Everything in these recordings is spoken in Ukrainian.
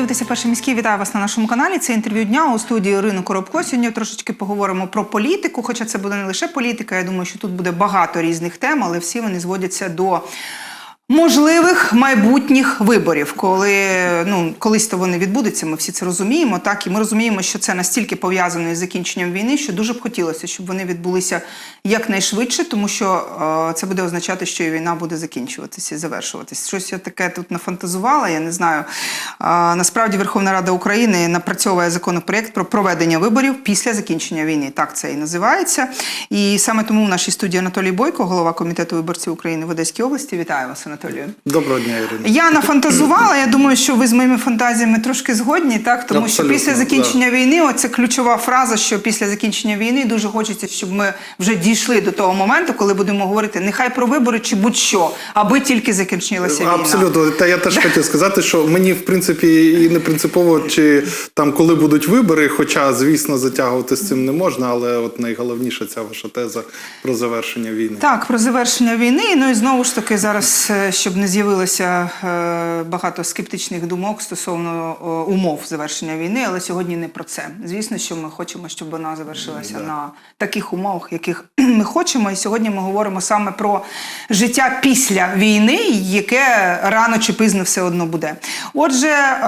дивитеся перший міський. Вітаю вас на нашому каналі. Це інтерв'ю дня у студії Ірини Коробко. Сьогодні трошечки поговоримо про політику. Хоча це буде не лише політика. Я думаю, що тут буде багато різних тем, але всі вони зводяться до. Можливих майбутніх виборів, коли ну колись то вони відбудуться, ми всі це розуміємо. Так і ми розуміємо, що це настільки пов'язано із закінченням війни, що дуже б хотілося, щоб вони відбулися якнайшвидше, тому що е, це буде означати, що і війна буде закінчуватися і завершуватися. Щось я таке тут нафантазувала. Я не знаю. Е, насправді Верховна Рада України напрацьовує законопроєкт про проведення виборів після закінчення війни. Так це і називається. І саме тому в нашій студії Анатолій Бойко, голова комітету виборців України в Одеській області. Вітаю вас, Анатолію. Доброго дня, Ірина. Я нафантазувала. Я думаю, що ви з моїми фантазіями трошки згодні, так тому Абсолютно, що після закінчення війни, оце ключова фраза, що після закінчення війни дуже хочеться, щоб ми вже дійшли до того моменту, коли будемо говорити нехай про вибори чи будь-що, аби тільки закінчилася війна. Абсолютно. Та я теж хотів сказати, що мені в принципі і не принципово, чи там коли будуть вибори, хоча, звісно, затягувати з цим не можна, але от найголовніша ця ваша теза про завершення війни. Так, про завершення війни. Ну і знову ж таки, зараз, е, щоб не з'явилося е, багато скептичних думок стосовно е, умов завершення війни, але сьогодні не про це. Звісно, що ми хочемо, щоб вона завершилася на таких умовах, яких ми хочемо. І сьогодні ми говоримо саме про життя після війни, яке рано чи пізно все одно буде. Отже, е,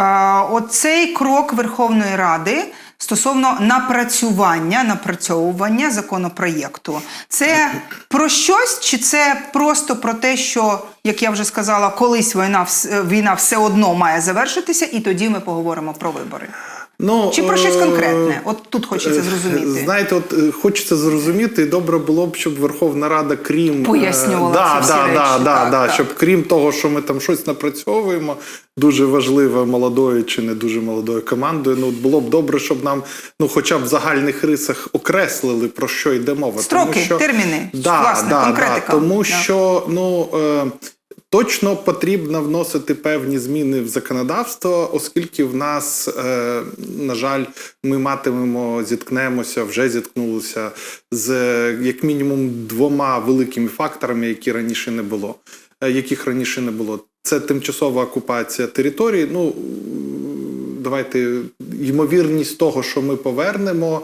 оцей крок Верховної Ради. Стосовно напрацювання, напрацьовування законопроєкту, це про щось, чи це просто про те, що, як я вже сказала, колись війна, війна все одно має завершитися, і тоді ми поговоримо про вибори. Ну, Чи про щось е, конкретне? От тут хочеться е, зрозуміти. Знаєте, от е, хочеться зрозуміти, і добре було б, щоб Верховна Рада, крім Пояснювала да, всі да, речі, да, да, так, да, так. щоб крім того, що ми там щось напрацьовуємо, дуже важливе молодою чи не дуже молодою командою. Ну було б добре, щоб нам, ну, хоча б в загальних рисах окреслили про що йде мова. Строки, тому що, терміни, да, власне, да, конкретика. Да, тому Да. що ну. Е, Точно потрібно вносити певні зміни в законодавство, оскільки в нас, е, на жаль, ми матимемо, зіткнемося, вже зіткнулися з як мінімум двома великими факторами, які раніше не було. е, Яких раніше не було. Це тимчасова окупація території. Ну давайте ймовірність того, що ми повернемо.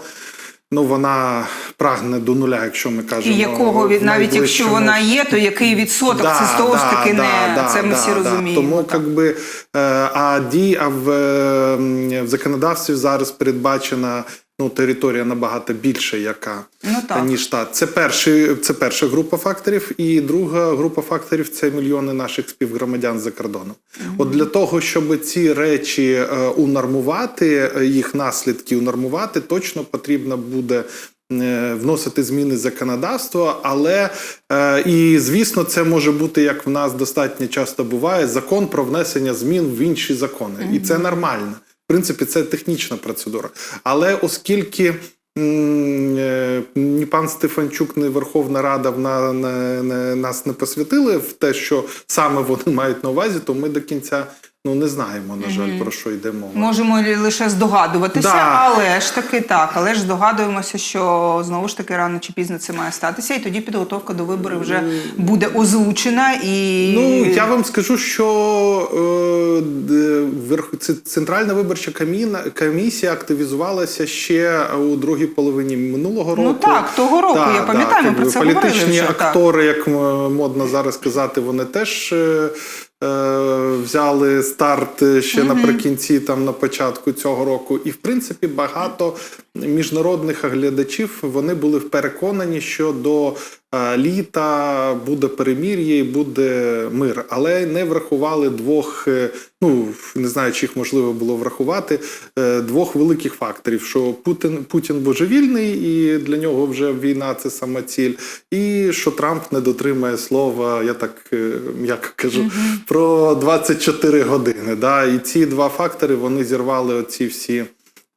Ну, вона прагне до нуля, якщо ми кажемо. І якого від навіть якщо вона є, то який відсоток? це з того ж таки не це ми всі розуміємо. Тому так. как е, а дій, а в, е, в законодавстві зараз передбачена ну, територія набагато більша, яка Ну, ніж та. Це перший, це перша група факторів, і друга група факторів це мільйони наших співгромадян за кордоном. От для того, щоб ці речі е, унормувати, е, їх наслідки унормувати, точно потрібно буде. е, Вносити зміни в законодавство, але е, і звісно, це може бути як в нас достатньо часто буває закон про внесення змін в інші закони, і це нормально. Принципі, це технічна процедура. Але оскільки е, ні пан Стефанчук, ні Верховна Рада на, на, на, нас не посвятили в те, що саме вони мають на увазі, то ми до кінця ну не знаємо, на жаль, про що йде мова. Можемо лише здогадуватися, Да. але ж таки так. Але ж здогадуємося, що знову ж таки рано чи пізно це має статися, і тоді підготовка до виборів вже буде озвучена і Ну я вам скажу, що е, центральна виборча каміна- комісія активізувалася ще у другій половині минулого року. Ну так, того року, я пам'ятаю, ми про це говорили політичні вже, так. актори, як модно зараз казати, вони теж. е, Взяли старт ще ще наприкінці, там на початку цього року, і в принципі багато міжнародних глядачів вони були переконані, що до е, літа буде перемір'я і буде мир, але не врахували двох. е, Ну не знаю, чи їх можливо було врахувати е, двох великих факторів: що Путін Путін божевільний, і для нього вже війна це сама ціль, і що Трамп не дотримає слова, я так е, м'яко кажу, про 24 години. Да? І ці два фактори вони зірвали оці всі.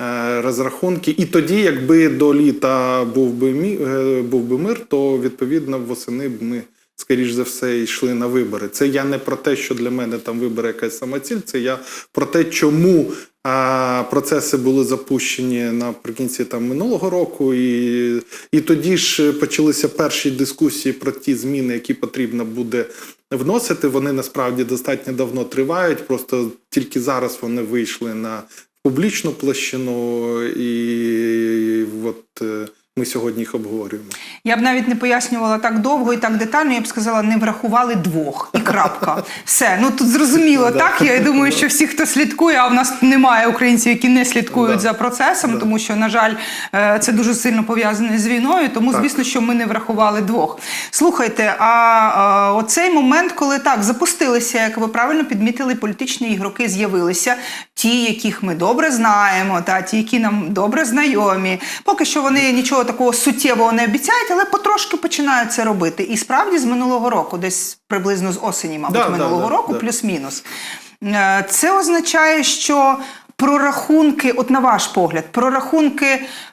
Е, Розрахунки, і тоді, якби до літа був би мі, е, був би мир, то відповідно восени б ми скоріш за все йшли на вибори. Це я не про те, що для мене там вибори якась самоціль, це я про те, чому а, процеси були запущені наприкінці там минулого року, і, і тоді ж почалися перші дискусії про ті зміни, які потрібно буде вносити. Вони насправді достатньо давно тривають. Просто тільки зараз вони вийшли на публічну площину, і от е, ми сьогодні їх обговорюємо. Я б навіть не пояснювала так довго і так детально. Я б сказала, не врахували двох і крапка. Все. Ну тут зрозуміло, так. Я думаю, що всі, хто слідкує, а в нас немає українців, які не слідкують за процесом, тому що, на жаль, е, це дуже сильно пов'язане з війною. Тому, звісно, що ми не врахували двох. Слухайте, а оцей момент, коли так запустилися, як ви правильно підмітили, політичні ігроки з'явилися, ті, яких ми добре знаємо, та ті, які нам добре знайомі. Поки що вони нічого такого суттєвого не обіцяють, але потрошки починають це робити. І справді з минулого року, десь приблизно з осені, мабуть, Да, минулого да, року, да. плюс-мінус. Е, Це означає, що прорахунки, от на ваш погляд, прорахунки,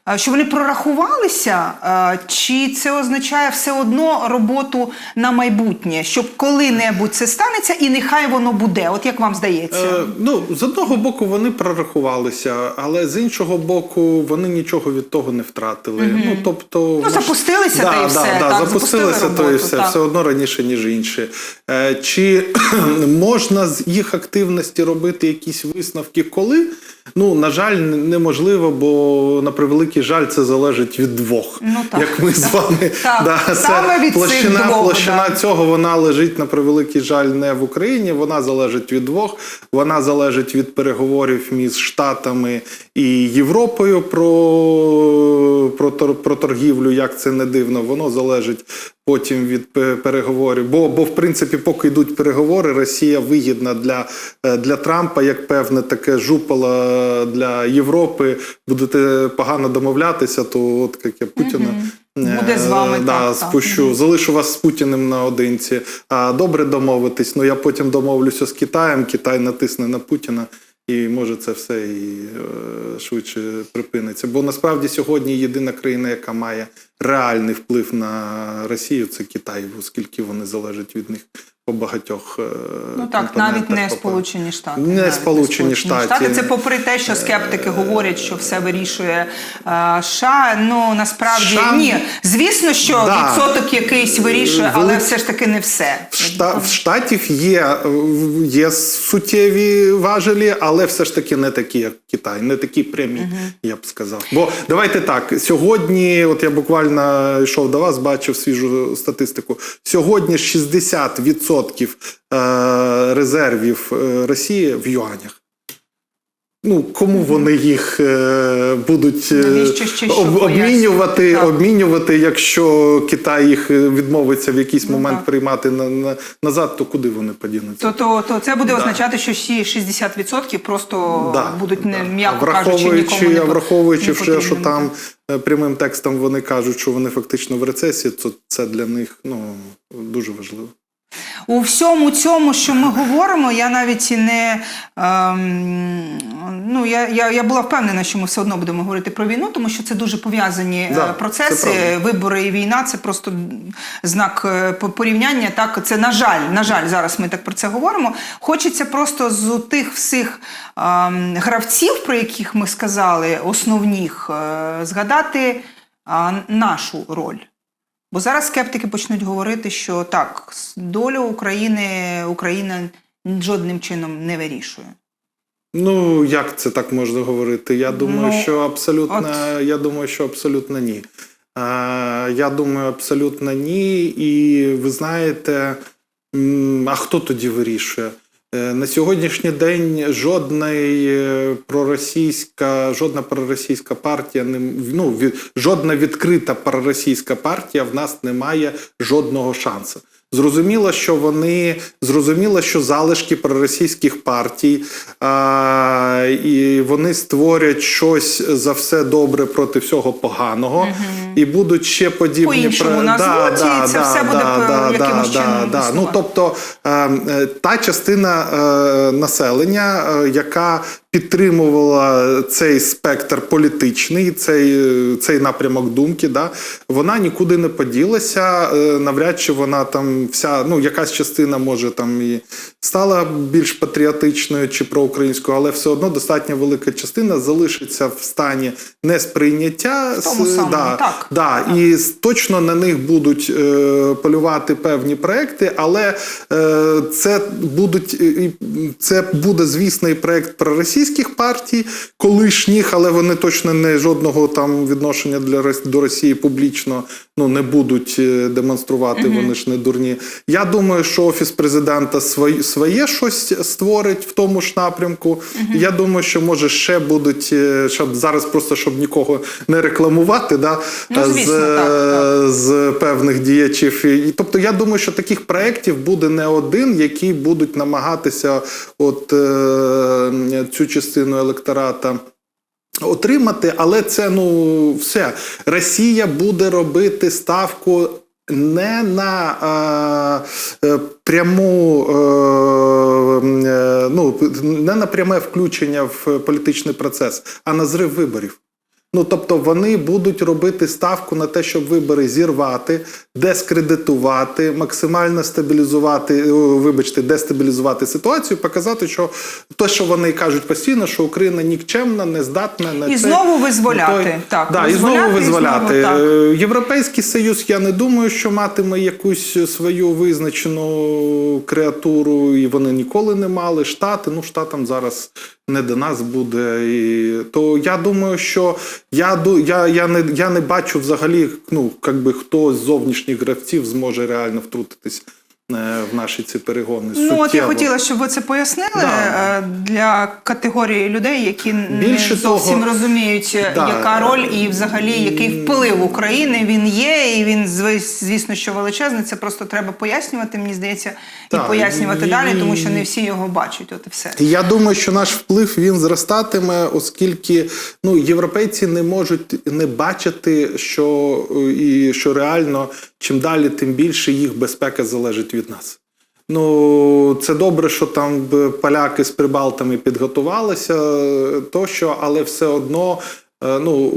е, що вони прорахувалися, е, чи це означає все одно роботу на майбутнє, щоб коли-небудь це станеться, і нехай воно буде. От як вам здається? Е, ну, з одного боку, вони прорахувалися, але з іншого боку, вони нічого від того не втратили. Ну, тобто, Ну, запустилися, да, та й да, все, Да, так, запустилися, запустили то і все, так. все одно раніше, ніж інші. Е, чи можна з їх активності робити якісь висновки, коли? Ну, на жаль, неможливо, бо на превеликий жаль, це залежить від двох. Ну, так. Як ми з вами Так, да, саме від площина, двох, площина да. цього вона лежить на превеликий жаль не в Україні. Вона залежить від двох. Вона залежить від переговорів між Штатами і Європою про, про, про торгівлю. Як це не дивно, воно залежить. Потім від переговорів, бо, бо в принципі, поки йдуть переговори, Росія вигідна для, е, для Трампа, як певне таке жупало для Європи. Будете погано домовлятися, то от як я Путіна Буде з вами, е, да, так, так. спущу залишу вас з Путіним наодинці. А добре домовитись. Ну я потім домовлюся з Китаєм. Китай натисне на Путіна, і може це все і е, швидше припиниться. Бо насправді сьогодні єдина країна, яка має реальний вплив на Росію, це Китай, оскільки вони залежать від них по багатьох. е, Ну так, навіть не Сполучені Штати. Не Сполучені Штати. Штати. Це попри те, що скептики говорять, що все вирішує е, США. Ну насправді США- ні. Звісно, що Да. відсоток якийсь вирішує, але Велик- все ж таки не все. В, Шта... в Штатів є, е, є суттєві важелі, але все ж таки не такі, як Китай, не такі прямі, я б сказав. Бо давайте так. Сьогодні, от я буквально йшов до вас, бачив свіжу статистику. Сьогодні 60% е, резервів е, Росії в юанях. Ну, кому вони їх е, будуть об- обмінювати, обмінювати, якщо Китай їх відмовиться в якийсь Ну, момент так. приймати на, на, назад, то куди вони подінуться? То, то, то це буде Да. означати, що всі 60% просто Да, будуть не да. м'яко А кажучи, нікому враховуючи, не враховуючи вже, що там прямим текстом вони кажуть, що вони фактично в рецесії, то це для них ну, дуже важливо. У всьому цьому, що ми говоримо, я навіть і не ем, ну я, я, я була впевнена, що ми все одно будемо говорити про війну, тому що це дуже пов'язані е, Да, процеси. Вибори і війна це просто знак е, порівняння. Так, це на жаль, на жаль, зараз ми так про це говоримо. Хочеться просто з тих всіх ем, гравців, про яких ми сказали, основних, е, згадати а, нашу роль. Бо зараз скептики почнуть говорити, що так, долю України Україна жодним чином не вирішує. Ну, як це так можна говорити? Я думаю, Ну, що абсолютно, я думаю, що абсолютно ні. А, я думаю, абсолютно ні. І ви знаєте, а хто тоді вирішує? Е, На сьогоднішній день жодна е, проросійська, жодна проросійська партія не ну, від, жодна відкрита проросійська партія в нас не має жодного шансу. Зрозуміло, що вони зрозуміло, що залишки проросійських партій а, і вони створять щось за все добре проти всього поганого, і будуть ще подібні По-іншому назвуть, і це все буде по- якимось чином Ну тобто е, е, та частина е, населення, е, яка підтримувала цей спектр політичний, цей, цей напрямок думки, да, вона нікуди не поділася. Е, Навряд чи вона там вся, ну, якась частина може там і стала більш патріотичною чи проукраїнською, але все одно достатньо велика частина залишиться в стані несприйняття. В тому самому, да, так. Да, і точно на них будуть е, полювати певні проекти, але е, це будуть е, це буде звісний проект проросійських партій, колишніх, але вони точно не жодного там відношення для до Росії публічно ну не будуть е, демонструвати. Вони ж не дурні. Я думаю, що офіс президента своє, своє щось створить в тому ж напрямку. Я думаю, що може ще будуть, е, щоб зараз просто щоб нікого не рекламувати, да Ну, звісно, з, так, так. з певних діячів. І, тобто, я думаю, що таких проєктів буде не один, які будуть намагатися от е, цю частину електората. Отримати, але це ну все. Росія буде робити ставку не на е, пряму, е, е, ну не на пряме включення в політичний процес, а на зрив виборів. Ну тобто вони будуть робити ставку на те, щоб вибори зірвати, дескредитувати, максимально стабілізувати, вибачте, дестабілізувати ситуацію, показати, що те, що вони кажуть постійно, що Україна нікчемна, нездатна на І це. знову визволяти. Той- Так, да, і визволяти, знову і визволяти. знову, так. Е, Європейський союз, я не думаю, що матиме якусь свою визначену креатуру, і вони ніколи не мали. Штати, ну штатам зараз не до нас буде. І, то я думаю, що я, я, я, не, я не бачу взагалі, ну, якби хто з зовнішніх гравців зможе реально втрутитись в наші ці перегони. Ну, от я хотіла, щоб ви це пояснили Да. е, для категорії людей, які Більше не зовсім того- розуміють, е, Да. яка роль і взагалі який вплив України він є, і він звісно, що величезний. Це просто треба пояснювати, мені здається, і пояснювати і- далі, тому що не всі його бачать. От і все. Я думаю, що наш вплив він зростатиме, оскільки ну європейці не можуть не бачити, що е, і що реально чим далі, тим більше їх безпека залежить від нас. Ну, це добре, що там поляки з прибалтами підготувалися е, тощо, але все одно. Е, Ну,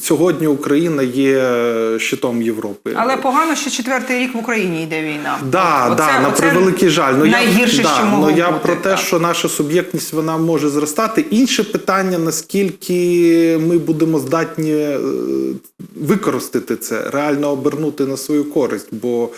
сьогодні Україна є щитом Європи. Але погано, що четвертий рік в Україні йде війна. Да, От да, оце- на превеликий жаль. Ну, найгірше, я, да, що могло ну, я бути, про те, так. що наша суб'єктність вона може зростати. Інше питання, наскільки ми будемо здатні е, використати це, реально обернути на свою користь. Бо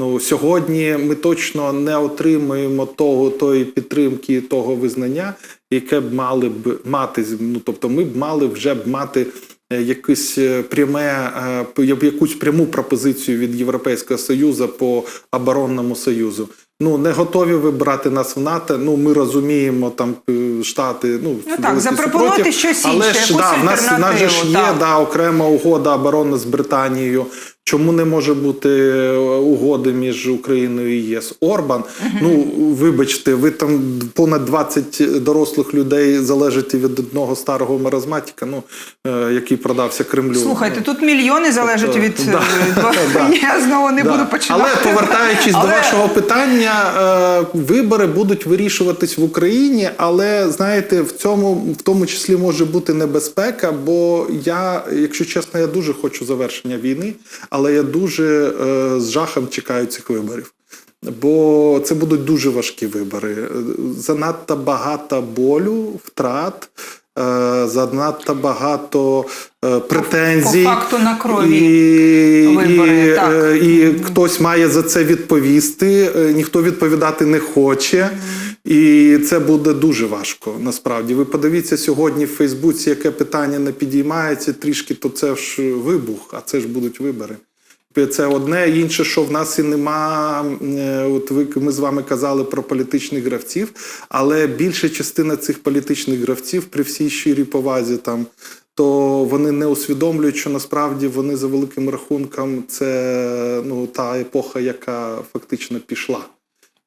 ну, сьогодні ми точно не отримуємо того, тої підтримки, того визнання, яке б мали б мати. Ну, тобто, ми б мали вже б мати. е, Якесь е, пряме, е, якусь пряму пропозицію від Європейського Союзу по оборонному союзу. Ну не готові ви брати нас в НАТО. Ну ми розуміємо там штати. Ну, Ну так, запропонуйте супротив. щось але інше, ж да, в нас, в нас же ж є так. да, окрема угода оборони з Британією. Чому не може бути е, угоди між Україною і ЄС? Орбан, ну вибачте, ви там понад 20 дорослих людей залежите від одного старого маразматика, ну е, який продався Кремлю. Слухайте, Ну, тут мільйони залежать Тобто, від да. е, я знову не буду починати. Але повертаючись до вашого питання, вибори будуть вирішуватись в Україні, але знаєте, в цьому в тому числі може бути небезпека, бо я, якщо чесно, я дуже хочу завершення війни, але я дуже е, з жахом чекаю цих виборів. Бо це будуть дуже важкі вибори. Е, Занадто багато болю, втрат, е, занадто багато претензій. по факту на крові і, вибори, і, так. і хтось має за це відповісти. Ніхто відповідати не хоче. І це буде дуже важко. Насправді, ви подивіться сьогодні в Фейсбуці, яке питання не підіймається трішки, то це ж вибух, а це ж будуть вибори. Це одне, інше, що в нас і нема. е, От ви ми з вами казали про політичних гравців, але більша частина цих політичних гравців при всій щирій повазі там. То вони не усвідомлюють, що насправді вони за великим рахунком це ну та епоха, яка фактично пішла.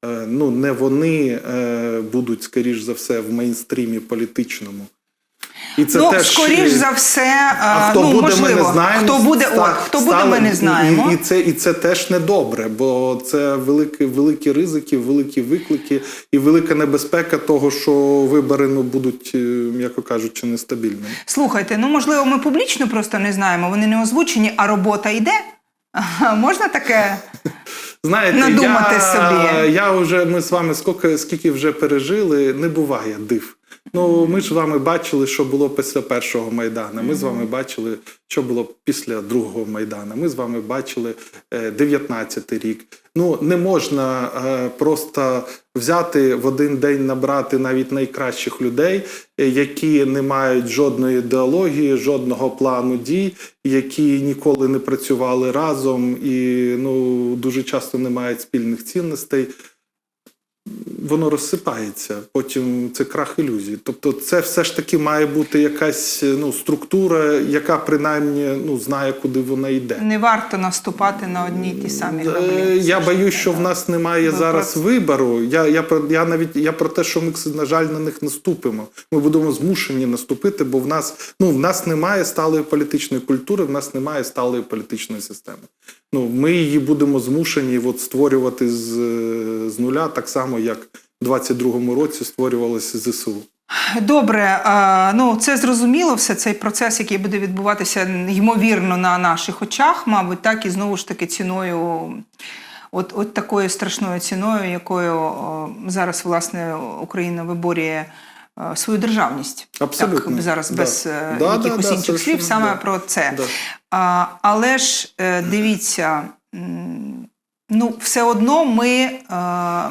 Е, Ну не вони е, будуть, скоріш за все, в мейнстрімі політичному. І це ну, теж скоріш за все, а хто ну, буде, можливо, ми не знаємо. хто буде, Ста- от, хто буде, ми не знаємо. І, і, це, і це теж недобре, бо це великі, великі ризики, великі виклики і велика небезпека того, що вибори ну, будуть, е, м'яко кажучи, нестабільними. Слухайте, ну можливо, ми публічно просто не знаємо, вони не озвучені, а робота йде. Можна таке? Знаєте, Надумати я, собі. я вже ми з вами скільки, скільки вже пережили, не буває див. Ну, ми ж з вами бачили, що було після першого майдана. Ми з вами бачили, що було після другого майдана. Ми з вами бачили е, 19-й рік. Ну не можна е, просто взяти в один день набрати навіть найкращих людей, е, які не мають жодної ідеології, жодного плану дій, які ніколи не працювали разом і ну дуже часто не мають спільних цінностей. Воно розсипається, потім це крах ілюзій. Тобто, це все ж таки має бути якась ну, структура, яка принаймні ну, знає, куди вона йде. Не варто наступати на одні ті самі Е, граблі. Я боюсь, що в нас немає Ви зараз про- вибору. Я, я, я навіть я про те, що ми, на жаль, на них наступимо. Ми будемо змушені наступити, бо в нас, ну, в нас немає сталої політичної культури, в нас немає сталої політичної системи. Ну, ми її будемо змушені от, створювати з, е, з нуля, так само, як в 22-му році створювалося ЗСУ. Добре, ну це зрозуміло, все цей процес, який буде відбуватися ймовірно на наших очах, мабуть, так і знову ж таки ціною. От, от такою страшною ціною, якою о, зараз власне Україна виборює е, свою державність. Абсолютно. Так, зараз Да. без е, Да, да, якихось да, інших слів, совершенно, саме да. про це. Да. А, але ж е, дивіться, ну все одно ми е,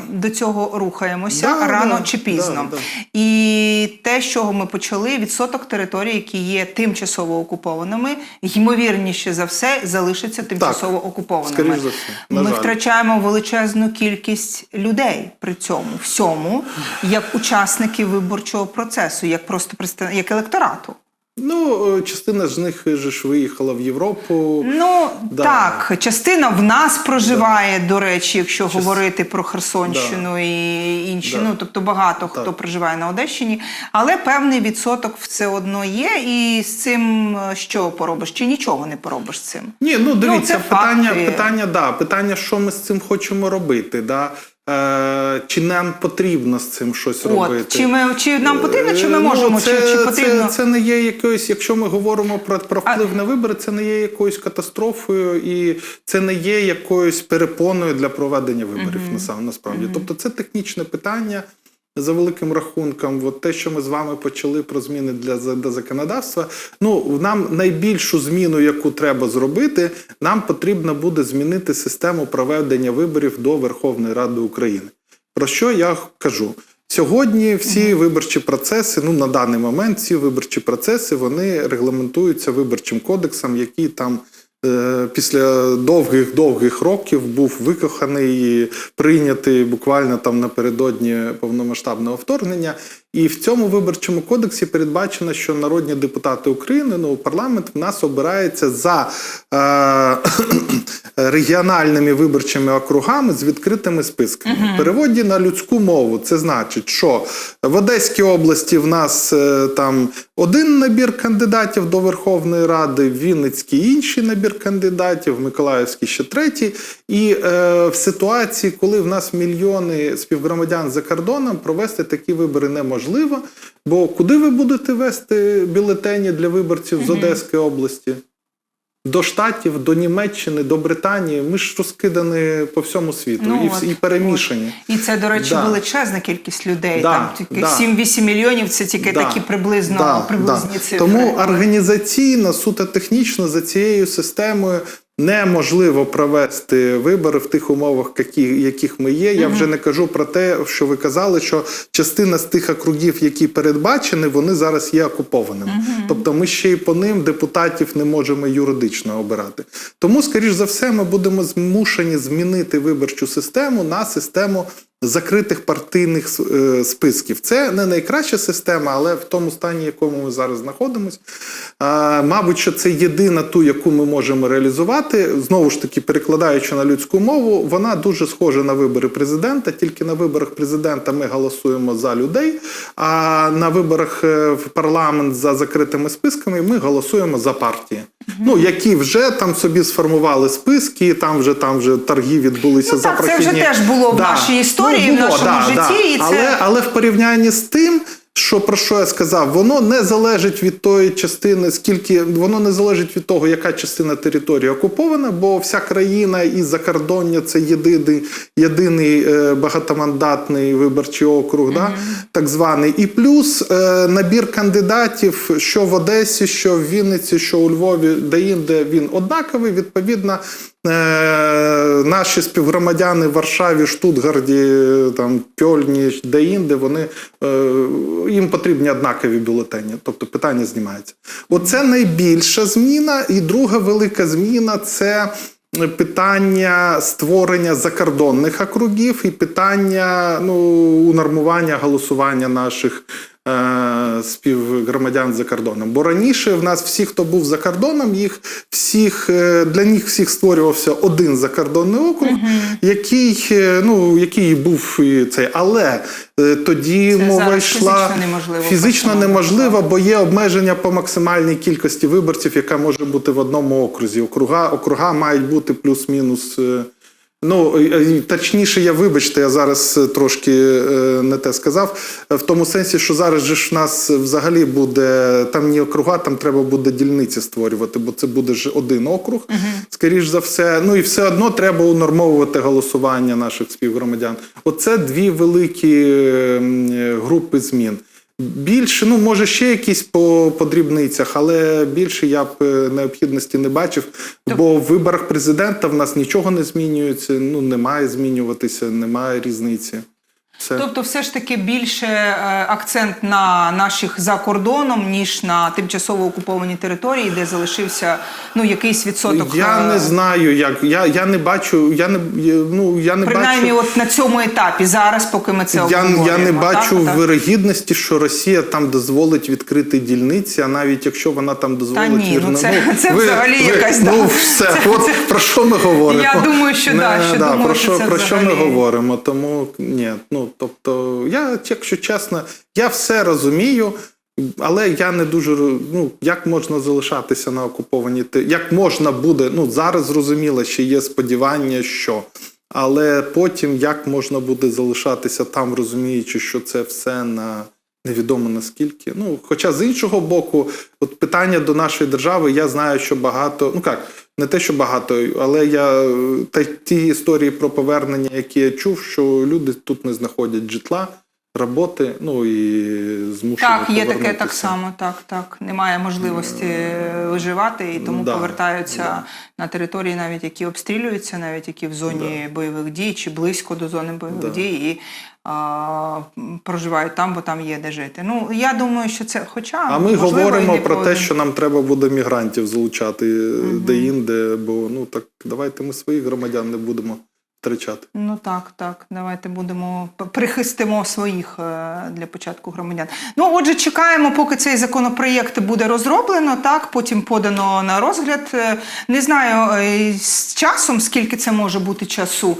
до цього рухаємося Да, рано да, чи пізно. да, да. І те, з чого ми почали, відсоток територій, які є тимчасово окупованими, ймовірніше за все залишаться тимчасово окупованими. за все, ми жаль. втрачаємо величезну кількість людей при цьому всьому, як учасники виборчого процесу, як просто як електорату. Ну, е, частина з них же ж виїхала в Європу. Ну Да. так, частина в нас проживає, до речі, якщо говорити про Херсонщину і інші. Да. Ну тобто багато Так. хто проживає на Одещині, але певний відсоток все одно є. І з цим е, що поробиш? Чи нічого не поробиш з цим? Ні, ну дивіться, це питання, факти. питання, да, питання, що ми з цим хочемо робити. Да? Е, чи нам потрібно з цим щось робити? Чи ми чи нам потрібно, чи ми Е, ну, можемо, це, чи, чи це, потрібно? Це, не є якоюсь, якщо ми говоримо про, про А- вплив на вибори, це не є якоюсь катастрофою і це не є якоюсь перепоною для проведення виборів Угу. насправді. Тобто це технічне питання. За великим рахунком, от те, що ми з вами почали про зміни для, для законодавства. Ну нам найбільшу зміну, яку треба зробити, нам потрібно буде змінити систему проведення виборів до Верховної Ради України. Про що я кажу? Сьогодні всі виборчі процеси, ну на даний момент ці виборчі процеси вони регламентуються виборчим кодексом, який там після довгих довгих років був викоханий і прийнятий буквально там напередодні повномасштабного вторгнення. І в цьому виборчому кодексі передбачено, що народні депутати України, ну парламент в нас обирається за е, регіональними виборчими округами з відкритими списками. В переводі на людську мову це значить, що в Одеській області в нас е, там один набір кандидатів до Верховної Ради, в Вінницькій інший набір кандидатів, в Миколаївській ще третій. І е, в ситуації, коли в нас мільйони співгромадян за кордоном, провести такі вибори неможливо. Бо куди ви будете вести бюлетені для виборців з Одеської області? До Штатів, до Німеччини, до Британії. Ми ж розкидані по всьому світу Ну, і, от, і перемішані. І це, до речі, Да. величезна кількість людей. Да, Там тільки да. 7-8 мільйонів це тільки Да, такі приблизно да, приблизні да. цифри. Тому організаційно, суто технічно за цією системою неможливо провести вибори в тих умовах, які, яких ми є. Я вже не кажу про те, що ви казали, що частина з тих округів, які передбачені, вони зараз є окупованими. Тобто ми ще й по ним депутатів не можемо юридично обирати. Тому, скоріш за все, ми будемо змушені змінити виборчу систему на систему закритих партійних е, списків. Це не найкраща система, але в тому стані, в якому ми зараз знаходимося, мабуть, що це єдина ту, яку ми можемо реалізувати. Знову ж таки, перекладаючи на людську мову, вона дуже схожа на вибори президента. Тільки на виборах президента ми голосуємо за людей, а на виборах е, в парламент за закритими списками ми голосуємо за партії. Ну, які вже там собі сформували списки, там вже там вже торги відбулися Ну, за так, це вже теж було в нашій історії, в нашому житті, і це- Але, але в порівнянні з тим, що про що я сказав, воно не залежить від тої частини, скільки воно не залежить від того, яка частина території окупована, бо вся країна і закордоння це єдиний, єдиний е, багатомандатний виборчий округ, да, так званий. І плюс е, набір кандидатів, що в Одесі, що в Вінниці, що у Львові, де-інде він однаковий. Відповідно, е, наші співгромадяни в Варшаві, Штутгарді, там Кьольні, де-інде, вони е, їм потрібні однакові бюлетені. Тобто питання знімається. Оце найбільша зміна. І друга велика зміна це. Питання створення закордонних округів і питання ну, унормування голосування наших співгромадян за кордоном. Бо раніше в нас всі, хто був за кордоном, їх всіх е, для них всіх створювався один закордонний округ, який, е, ну, який був цей. Але е, тоді Це мова йшла фізично неможливо фізично неможливо, бо є обмеження по максимальній кількості виборців, яка може бути в одному окрузі. Округа, округа мають бути плюс-мінус. Ну, е, е, точніше, я вибачте, я зараз е, трошки не те сказав. В тому сенсі, що зараз же ж в нас взагалі буде там ні округа, там треба буде дільниці створювати, бо це буде ж один округ, скоріш за все. Ну і все одно треба унормовувати голосування наших співгромадян. Оце дві великі групи змін. Більше, ну може ще якісь по, по дрібницях, але більше я б е, необхідності не бачив. Бо в виборах президента в нас нічого не змінюється, ну немає змінюватися, немає різниці. Все. Тобто, все ж таки більше е, акцент на наших за кордоном, ніж на тимчасово окупованій території, де залишився ну якийсь відсоток. Я е, не знаю, як я, я не бачу, я не ну я не Принаймні, бачу. от на цьому етапі, зараз, поки ми це Я, обговорюємо. я не бачу так, вирогідності, що Росія там дозволить відкрити дільниці, а навіть якщо вона там дозволить ні, ну вірно- це- це взагалі якась, да. ну все. Це- от це- про що ми говоримо? Я думаю, що да, що думаю, про що що це про що ми говоримо? Тому ні, ну тобто, я, якщо чесно, я все розумію. Але я не дуже ну як можна залишатися на окупованій як можна буде. Ну зараз зрозуміло, що є сподівання, що але потім як можна буде залишатися там, розуміючи, що це все на невідомо наскільки. Ну, хоча з іншого боку, от питання до нашої держави, я знаю, що багато, ну як, не те, що багато, але я е, та ті історії про повернення, які я чув, що люди тут не знаходять житла. Роботи, ну і змушені Так, є таке так само. Так, так. Немає можливості е, виживати, і тому Да, повертаються да. на території, навіть які обстрілюються, навіть які в зоні бойових дій чи близько до зони бойових Да. дій, і а, проживають там, бо там є де жити. Ну я думаю, що це, хоча А ми говоримо про те, що нам треба буде мігрантів залучати угу. де-інде, бо ну так давайте ми своїх громадян не будемо втрачати. Ну так, так. Давайте будемо прихистимо своїх е, для початку громадян. Ну, отже, чекаємо, поки цей законопроєкт буде розроблено, так потім подано на розгляд. Е, Не знаю е, з часом, скільки це може бути часу,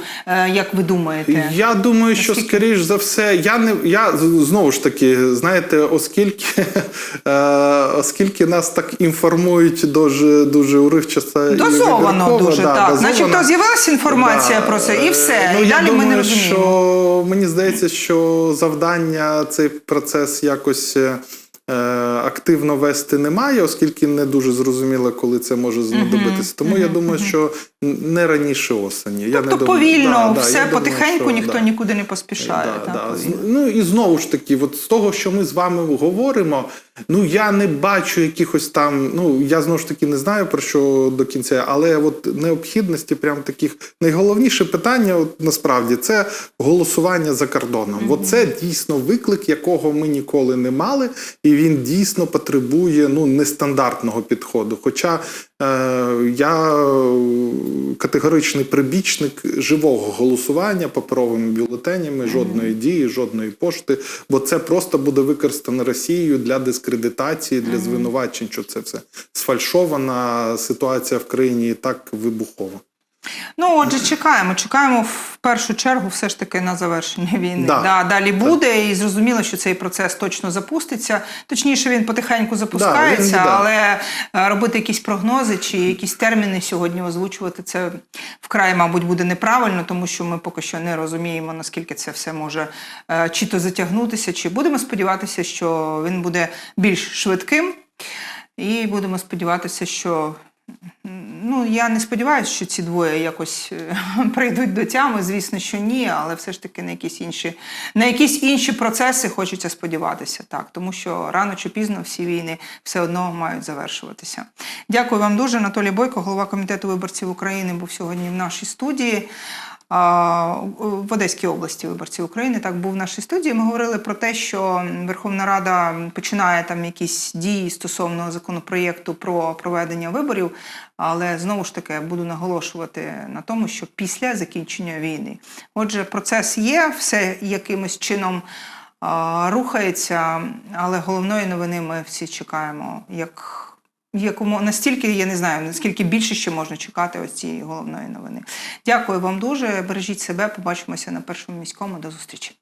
як ви думаєте? Я думаю, що Наскільки? скоріш за все, я не я знову ж таки, знаєте, оскільки, оскільки нас так інформують дуже дуже уривчасто Дозовано дуже да, так. дозовано. Начебто з'явилася інформація Да, про це, і все. Ну, і я далі думаю, ми не розуміємо. що мені здається, що завдання цей процес якось. Е, Активно вести немає, оскільки не дуже зрозуміло, коли це може знадобитися. Тому я думаю, що не раніше осені. я не Тобто думаю, повільно, Да, все я думаю, потихеньку, що, ніхто да. нікуди не поспішає. Да, так, да. Ну і знову ж таки, от з того, що ми з вами говоримо, ну я не бачу якихось там. Ну я знову ж таки не знаю про що до кінця, але от необхідності, прям таких найголовніше питання, от насправді, це голосування за кордоном. От це дійсно виклик, якого ми ніколи не мали, і він дійсно потребує ну нестандартного підходу. Хоча е, я категоричний прибічник живого голосування паперовими бюлетенями, жодної дії, жодної пошти, бо це просто буде використано Росією для дискредитації, для звинувачень, що це все сфальшована ситуація в країні і так вибухова. Ну, отже, чекаємо. Чекаємо в першу чергу все ж таки на завершення війни. Да. Да, далі буде, і зрозуміло, що цей процес точно запуститься. Точніше, він потихеньку запускається, Да, він- але е, робити якісь прогнози чи якісь терміни сьогодні озвучувати це вкрай, мабуть, буде неправильно, тому що ми поки що не розуміємо, наскільки це все може е, чи то затягнутися, чи будемо сподіватися, що він буде більш швидким. І будемо сподіватися, що Ну, я не сподіваюся, що ці двоє якось е, прийдуть до тями. Звісно, що ні, але все ж таки на якісь інші, на якісь інші процеси хочеться сподіватися, так, тому що рано чи пізно всі війни все одно мають завершуватися. Дякую вам дуже. Анатолій Бойко, голова комітету виборців України, був сьогодні в нашій студії. В Одеській області виборці України так був в нашій студії. Ми говорили про те, що Верховна Рада починає там якісь дії стосовно законопроєкту про проведення виборів. Але знову ж таки буду наголошувати на тому, що після закінчення війни, отже, процес є, все якимось чином рухається, але головної новини ми всі чекаємо як. Якому настільки я не знаю, наскільки більше ще можна чекати ось цієї головної новини. Дякую вам дуже. Бережіть себе. Побачимося на першому міському. До зустрічі.